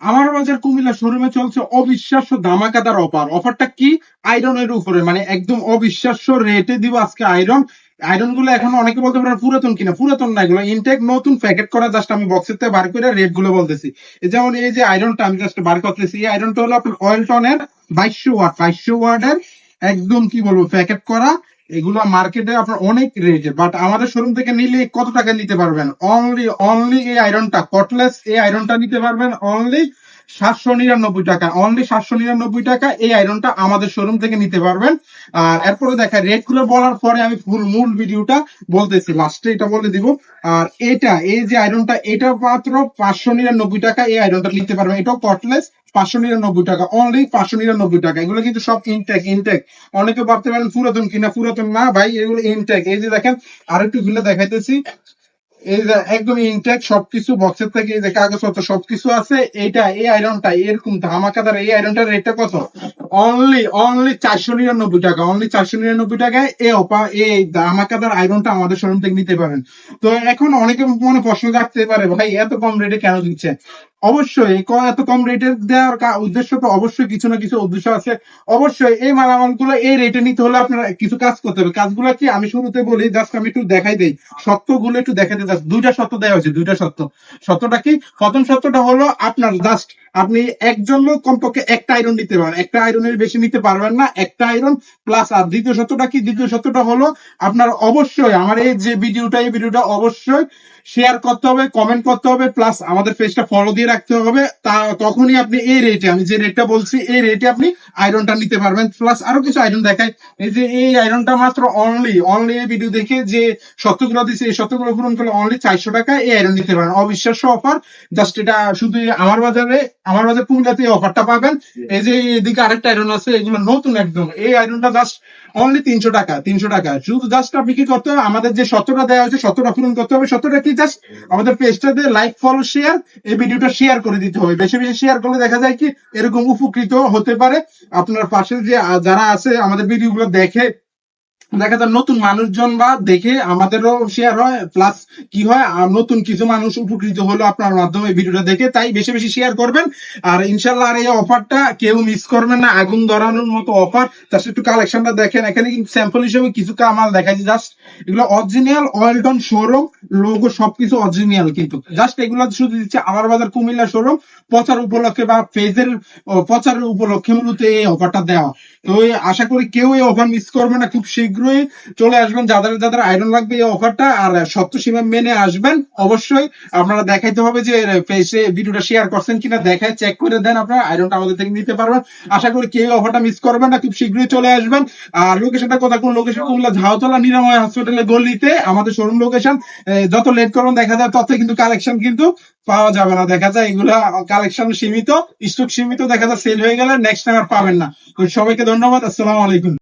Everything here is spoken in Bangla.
আমার বাজার কুমিল্লা শোরুমে চলছে অবিশ্বাস্য ধামাকাদার অফার। অফারটা কি? আয়রনের উপরে মানে একদম অবিশ্বাস্য রেটে দিব আজকে আয়রন আয়রনগুলো এখন অনেকে বলতে পারে পুরাতন কিনা। পুরাতন না এগুলো ইনটেক নতুন প্যাকেট করা জাস্ট আমি বক্সের থেকে বার করে রেটগুলো বলতেছি। যেমন এই যে আয়রনটা আমি জাস্ট বার করতেছি, এই আয়রনটা হলো আপনার অয়েল টনের বাইশশো ওয়াট। বাইশশো ওয়াটের একদম কি বলব প্যাকেট করা। এগুলো মার্কেটে আপনার অনেক রেটে বাট আমাদের শোরুম থেকে নিলে কত টাকা নিতে পারবেন? অনলি অনলি এই আয়রনটা কটলেস এই আয়রনটা নিতে পারবেন অনলি সাতশো নিরানব্বই টাকা। অনলি সাতশো নিরানব্বই টাকা এই আয়রনটা আমাদের শোরুম থেকে নিতে পারবেন। আর এরপরে দেখা রেটগুলো বলার পরে আমি ফুল মূল ভিডিওটা বলতেছি। লাস্টে এটা বলে দিব। আর এটা, এই যে আয়রনটা এটা মাত্র পাঁচশো নিরানব্বই টাকা এই আয়রনটা নিতে পারবেন। এটাও কটলেস পাঁচশো নিরানব্বই টাকা। অনলি পাঁচশো নিরানব্বই টাকা। এগুলো কিন্তু সব ইনটেক ইনটেক অনেকে ভাবতে পারেন পুরাতন কিনা, পুরাতন না ভাই, এগুলো ইনটেক এই যে দেখেন আর একটু খুলে দেখাইতেছি। একদম ইনটেক সবকিছু বক্সের থেকে এই যে কাগজপত্র সবকিছু আছে, এইটা এই আয়রনটা এরকম ধামাকাদার এই আয়রনটার রেটটা কত? অনলি অনলি চারশো নিরানব্বই টাকা অনলি চারশো নিরানব্বই টাকায় এই অপা, এই ধামাকাদার আয়রনটা আমাদের শোরুম থেকে নিতে পারেন তো এখন অনেকে মনে প্রশ্ন রাখতে পারে, ভাই, এত কম রেটে কেন দিচ্ছে? অবশ্যই এত কম রেটের দেওয়ার উদ্দেশ্য তো অবশ্যই কিছু না কিছু উদ্দেশ্য আছে। অবশ্যই এই মালামালগুলো এই রেটে নিতে হলে আপনারা কিছু কাজ করতে হবে। কাজগুলো কি? আমি শুরুতে বলি জাস্ট আমি একটু দেখাই দেই। সত্যগুলো একটু দেখাতে জাস্ট দুইটা সত্য দেওয়া হয়েছে, দুইটা সত্য সত্যটা কি? প্রথম সত্যটা হলো আপনার জাস্ট আপনি একজন লোক কমপক্ষে একটা আয়রন নিতে পারেন। একটা আয়রনের বেশি নিতে পারবেন না, একটা আয়রন প্লাস আর দ্বিতীয় সত্যটা কি? দ্বিতীয় সত্যটা হলো আপনার অবশ্যই আমার এই যে ভিডিওটা এই ভিডিওটা অবশ্যই শেয়ার করতে হবে কমেন্ট করতে হবে প্লাস আমাদের পেজটা ফলো দিয়ে রাখতে হবে, তা তখনই আপনি এই রেটে আমি যে রেটটা বলছি, এই রেটে আপনি আয়রনটা নিতে পারবেন। প্লাস আরও কিছু আয়রন দেখায় এই যে এই আয়রনটা মাত্র অনলি অনলি ভিডিও দেখে যে সত্যগুলো দিচ্ছে এই সত্যগুলো পূরণ করলে অনলি চারশো টাকা এই আয়রন নিতে পারেন অবিশ্বাস্য অফার জাস্ট এটা শুধু আমার বাজারে, আমার বাজার কুমিল্লাতে এই অফারটা পাবেন। এই যে এদিকে আরেকটা আয়রন আছে, এগুলো নতুন একদম। এই আয়রনটা জাস্ট অনলি তিনশো টাকা তিনশো টাকা। শুধু জাস্ট আপনি কি করতে হবে? আমাদের যে সত্যটা দেওয়া হয়েছে, সত্যটা পূরণ করতে হবে। সত্যটা কি? জাস্ট আমাদের পেজটাতে লাইক ফলো শেয়ার এই ভিডিওটা শেয়ার করে দিতে হবে। বেশি বেশি শেয়ার করলে দেখা যায় কি, এরকম উপকৃত হতে পারে। আপনার পাশে যে যারা আছে, আমাদের ভিডিওগুলো দেখে দেখা যায় নতুন মানুষজন বা দেখে আমাদেরও শেয়ার হয় প্লাস কি হয় নতুন কিছু মানুষ উপকৃত হলো আপনার মাধ্যমে ভিডিওটা দেখে, তাই বেশি বেশি শেয়ার করবেন। আর ইনশাল্লাহ আর এই অফারটা কেউ মিস করবেন না, আগুন ধরানোর মতো অফার জাস্ট একটু কালেকশনটা দেখেন, এখানে কিন্তু স্যাম্পল হিসেবে কিছু কামাল দেখাচ্ছি জাস্ট এগুলো অরিজিনাল ওয়েলটন শোরুম লোগো সবকিছু অরিজিনাল কিন্তু। জাস্ট এগুলো শুধু দিচ্ছে আমার বাজার কুমিল্লা শোরুম প্রচার উপলক্ষে বা পেজের প্রচারের উপলক্ষে মূলত এই অফারটা দেওয়া। তো আশা করি কেউ এই অফার মিস করবে না, খুব শীঘ্রই চলে আসবেন। যাদের যাদের আয়রন লাগবে এই অফারটা আর সত্য সীমা মেনে আসবেন, অবশ্যই আপনারা দেখাইতে হবে যে পেজে ভিডিওটা শেয়ার করছেন কিনা, দেখায় চেক করে দেন আপনারা আয়রনটা আমাদের থেকে নিতে পারবেন। আশা করি কেউ অফারটা মিস করবেন না, খুব শীঘ্রই চলে আসবেন। আর লোকেশনটা কোথা কোন লোকেশন কুমিল্লা ঝাউতলা নিরাময় হসপিটালের গলিতে, আমাদের শোরুম লোকেশন যত লেট করবেন দেখা যায়, তত কিন্তু কালেকশন কিন্তু পাওয়া যাবে না। দেখা যায় এগুলা কালেকশন সীমিত স্টক সীমিত, দেখা যায় সেল হয়ে গেলে নেক্সট টাইম আর পাবেন না। সবাইকে ধন্যবাদ, আসসালামু আলাইকুম।